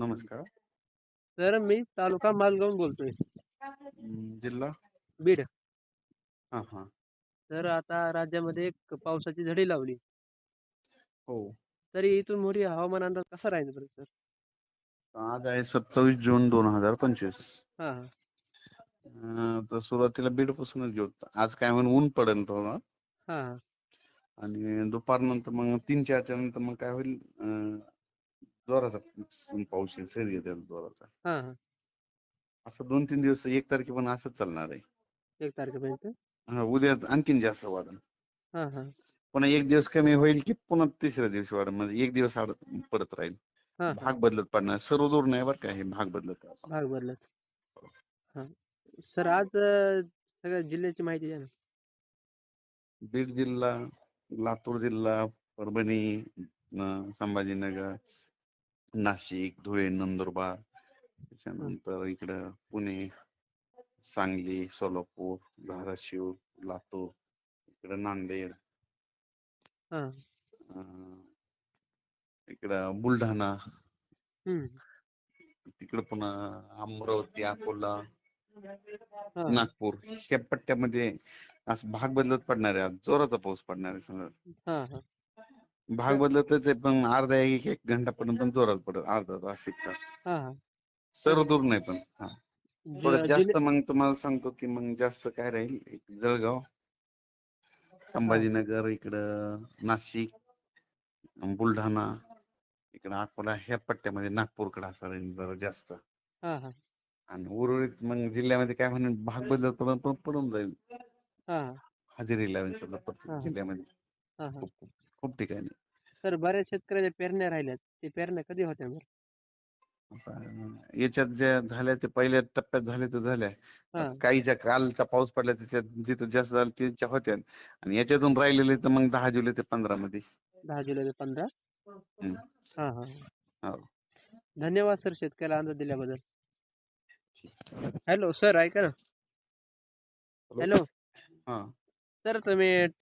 नमस्कार. तर मी तालुका मालगावून बोलतोय. हम्म, जिल्हा? बीड. हा हा. तर आता राज्यामध्ये एक पावसाची झडी लावली. हो. तरी इथून मोठी हवामान अंदाज कसा राहील बरं सर? आज आहे सत्तावीस जून दोन हजार पंचवीस. हा हा. अं, तर सुरुवातीला बीड पासूनच घेऊ. आज काय म्हणून ऊन पडेल थोडं. हा हा. आणि दुपारनंतर मग तीन चारच्या नंतर मग काय होईल अं, जोराचा पाऊस येईल सरी येते जोराचा. हा हा. असं दोन तीन दिवस एक तारखे पण असंच चालणार आहे. एक तारखेपर्यंत? हा, उद्या आणखीन जास्त वाढेल हा हा. पुन्हा एक दिवस कमी होईल की पुन्हा तिसऱ्या दिवशी वाढेल म्हणजे एक दिवस आड पडत राहील. हा. हा भाग बदलत पडणार सर्व दूर नाही बरं का हे भाग बदलत. भाग बदलत. हा. सर आज अं, सगळ्या जिल्ह्याची माहिती द्या ना. बीड जिल्हा लातूर जिल्हा परभणी संभाजीनगर नाशिक धुळे नंदुरबार त्याच्यानंतर इकडं पुणे सांगली सोलापूर धाराशिव लातूर इकडं नांदेड. अं, इकडं बुलढाणा. तिकडं पुन्हा अमरावती अकोला नागपूर. या पट्ट्यामध्ये असं भाग बदलत पडणार आहे. आज जोराचा पाऊस पडणार आहे समजा. भाग बदलतच आहे पण अर्धा एक एक घंटापर्यंत पण जोरात पडत अर्धा तास एक तास. हा. हा सर्व दूर नाही पण हा. जि- थोडं जास्त जिल्हे- मग तुम्हाला सांगतो की मग जास्त काय राहील एक जळगाव संभाजीनगर इकडं नाशिक अं, बुलढाणा इकडं अकोला ह्या पट्ट्यामध्ये नागपूरकडे असं राहील जरा जास्त. हा हा. आणि उर्वरित मग जिल्ह्यामध्ये काय म्हणून भाग बदलत पडून पण पडून जाईल. हा. हजेरी लावेल सगळं हा. प्रत्येक जिल्ह्यामध्ये. हा हा. खूप ठिकाणी. सर बऱ्याच शेतकऱ्याच्या पेरण्या राहिल्यात ते पेरण्या कधी होत्या बरं? याच्यात ज्या झाल्या ते पहिल्या टप्प्यात झाल्या तर झाल्या. हा. आता काही ज्या कालचा पाऊस पडला त्याच्यात जिथं जास्त झालं त्याच्या होत्या. आणि याच्यातून राहिलेले तर मग दहा जुलै ते पंधरा मध्ये. दहा जुलै ते पंधरा? हम्म. हा हा हो. धन्यवाद सर शेतकऱ्याला अंदाज दिल्याबद्दल. हॅलो सर ऐका ना. हॅलो. हा. सर तुम्ही